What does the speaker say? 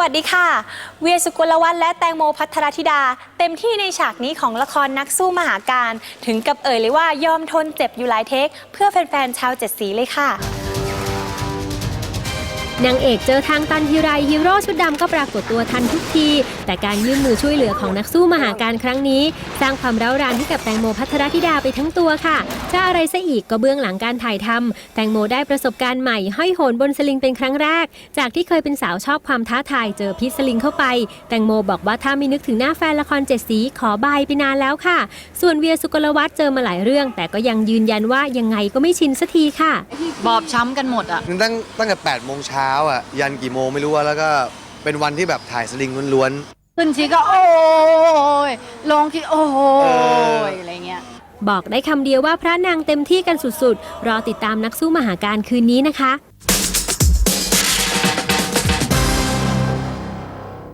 วัสดีค่ะ เวียสุกลวัฒน์และแตงโมพัทรธิดา เต็มที่ในฉากนี้ของละครนักสู้มหาการ ถึงกับเอ่ยเลยว่ายอมทนเจ็บอยู่หลายเทค เพื่อแฟนๆชาวเจ็ดสีเลยค่ะ นางเอกเจอทางตันทีไรฮีโร่ชุดดำก็ปรากฏตัวทันทุกที แต่การยื่นมือช่วยเหลือของนักสู้มหาการครั้งนี้ สร้างความร้าวรานให้กับแตงโมพัทรธิดาไปทั้งตัวค่ะจะอะไรซะอีกก็เบื้องหลังการถ่ายทำแตงโมได้ประสบการณ์ใหม่ห้อยโหนบนสลิงเป็นครั้งแรก จากที่เคยเป็นสาวชอบความท้าทายเจอพิษสลิงเข้าไป แตงโมบอกว่าถ้าไม่นึกถึงหน้าแฟนละครเจ็ดสีขอบายไปนานแล้วค่ะ ส่วนเวียสุกลวัฒน์เจอมาหลายเรื่อง แต่ก็ยังยืนยันว่ายังไงก็ไม่ชินสักทีค่ะ บอบช้ำกันหมดอะ ตั้งตั้งแต่8โมงเช้าอะ ยันกี่โมงไม่รู้อะแล้วก็เป็นวันที่แบบถ่ายสลิงล้วนขึ้นทีก็โอ้ยลงทีโอ้เออยอะไรเงี้ย บอกได้คำเดียวว่าพระนางเต็มที่กันสุดๆ รอติดตามนักสู้มหาการคืนนี้นะคะ